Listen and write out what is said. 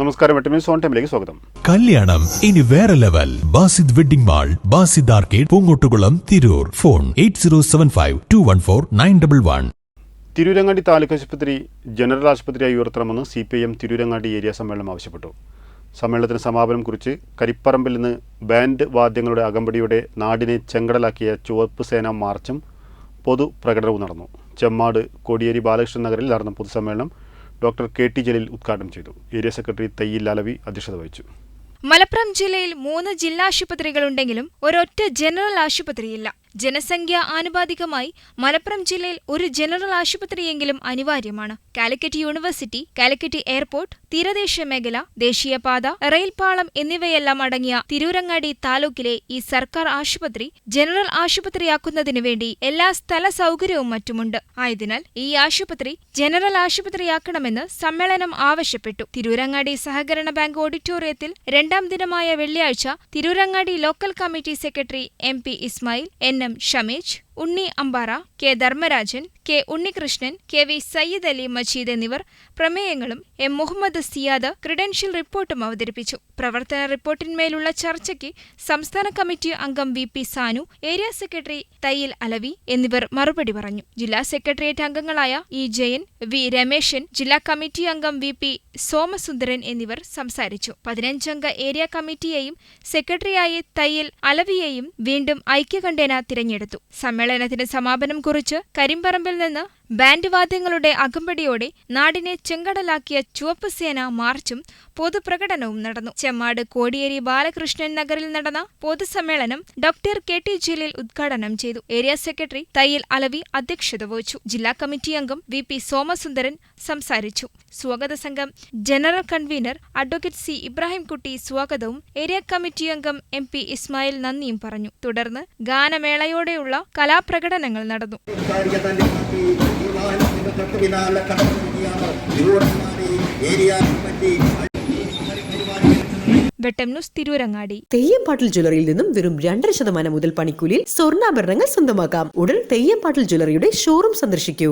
നമസ്കാരം എട്ടുമീൻ സോൺ ടൈമിലേക്ക് സ്വാഗതം. കല്യാണം ഇനി വേറെ level. Basid wedding mall Basid arcade Poongottukulam Tirur. Phone eight zero seven five two one four nine double one. Tirurangadi taluk ആശുപത്രി general ആശുപത്രിയായി ഉയർത്തണമെന്ന് C P I M Tirurangadi area സമ്മേളനം ആവശ്യപ്പെട്ടു. സമ്മേളനത്തിന് സമാപനം കുറിച്ച് കരിപ്പറമ്പിൽ നിന്ന് ബാൻഡ് വാദ്യങ്ങളുടെ അകമ്പടിയുടെ നാടിനെ ചെങ്കടലാക്കിയ ചുവപ്പ് സേന മാർച്ചും പൊതുപ്രകടനവും നടന്നു. ചെമ്മാട് കോടിയേരി ബാലകൃഷ്ണൻ നഗറിൽ നടന്ന പൊതുസമ്മേളനം ഡോക്ടർ കെ ടി ജലീൽ ഉദ്ഘാടനം ചെയ്തു. ഏരിയ സെക്രട്ടറി തയ്യിൽ ലാലവി അധ്യക്ഷത വഹിച്ചു. മലപ്പുറം ജില്ലയിൽ മൂന്ന് ജില്ലാ ആശുപത്രികളുണ്ടെങ്കിലും ഒരൊറ്റ ജനറൽ ആശുപത്രിയില്ല. ജനസംഖ്യ ആനുപാതികമായി മലപ്പുറം ജില്ലയിൽ ഒരു ജനറൽ ആശുപത്രിയെങ്കിലും അനിവാര്യമാണ്. കാലിക്കറ്റ് യൂണിവേഴ്സിറ്റി കാലിക്കറ്റ് എയർപോർട്ട് തീരദേശ മേഖല ദേശീയപാത റെയിൽപാളം എന്നിവയെല്ലാം അടങ്ങിയ തിരൂരങ്ങാടി താലൂക്കിലെ ഈ സർക്കാർ ആശുപത്രി ജനറൽ ആശുപത്രിയാക്കുന്നതിനു വേണ്ടി എല്ലാ സ്ഥല സൗകര്യവും മറ്റുമുണ്ട്. ആയതിനാൽ ഈ ആശുപത്രി ജനറൽ ആശുപത്രിയാക്കണമെന്ന് സമ്മേളനം ആവശ്യപ്പെട്ടു. തിരൂരങ്ങാടി സഹകരണ ബാങ്ക് ഓഡിറ്റോറിയത്തിൽ രണ്ടാം ദിനമായ വെള്ളിയാഴ്ച Tirurangadi local committee secretary M P Ismail N. M Shameej Unni Ambara K Dharmarajan K Unnikrishnan K V Sayyid Ali Majeed എന്നിവർ പ്രമേയങ്ങളും എം മുഹമ്മദ് സിയാദ് ക്രിഡൻഷ്യൽ റിപ്പോർട്ടും അവതരിപ്പിച്ചു. പ്രവർത്തന റിപ്പോർട്ടിന്മേലുള്ള ചർച്ചയ്ക്ക് സംസ്ഥാന കമ്മിറ്റി അംഗം V P Sanu area secretary Thayyil Alavi എന്നിവർ മറുപടി പറഞ്ഞു. ജില്ലാ സെക്രട്ടേറിയറ്റ് അംഗങ്ങളായ ഇ ജയൻ വി രമേശൻ ജില്ലാ കമ്മിറ്റി അംഗം വി പി സോമസുന്ദരൻ എന്നിവർ സംസാരിച്ചു. പതിനഞ്ചംഗ ഏരിയ കമ്മിറ്റിയെയും സെക്രട്ടറിയായി തയ്യിൽ അലവിയെയും വീണ്ടും ഐക്യകണ്ഠേന തിരഞ്ഞെടുത്തു. സമ്മേളനത്തിന് സമാപനം കുറിച്ച് കരിമ്പറമ്പിൽ നിന്ന് ബാൻഡ് വാദ്യങ്ങളുടെ അകമ്പടിയോടെ നാടിനെ ചെങ്കടലാക്കിയ ചുവപ്പ് സേന മാർച്ചും പൊതുപ്രകടനവും നടന്നു. ചെമ്മാട് കോടിയേരി ബാലകൃഷ്ണൻ നഗറിൽ നടന്ന പൊതുസമ്മേളനം ഡോക്ടർ കെ ടി ജലീൽ ഉദ്ഘാടനം ചെയ്തു. ഏരിയ സെക്രട്ടറി തയ്യിൽ അലവി അധ്യക്ഷത വഹിച്ചു. ജില്ലാ കമ്മിറ്റി അംഗം വി പി സോമസുന്ദരൻ സംസാരിച്ചു. സ്വാഗത സംഘം general convener advocate C Ibrahimkutty സ്വാഗതവും ഏരിയ കമ്മിറ്റി അംഗം എം പി ഇസ്മായിൽ നന്ദിയും പറഞ്ഞു. തുടർന്ന് ഗാനമേളയോടെയുള്ള കലാപ്രകടനങ്ങൾ നടന്നു. സംസാരിക്കാൻ തീരുമാനത്തിന്റെ തൊട്ട് പിന്നാലെ Thiruvananthapuram area committee Vettam news Tirurangadi. തെയ്യംപാട്ടിൽ ജ്വല്ലറിയിൽ നിന്നും വെറും രണ്ടര ശതമാനം മുതൽ പണിക്കൂലിയിൽ സ്വർണാഭരണങ്ങൾ സ്വന്തമാക്കാം. ഉടൻ തെയ്യംപാട്ടിൽ ജ്വല്ലറിയുടെ ഷോറൂം സന്ദർശിക്കൂ.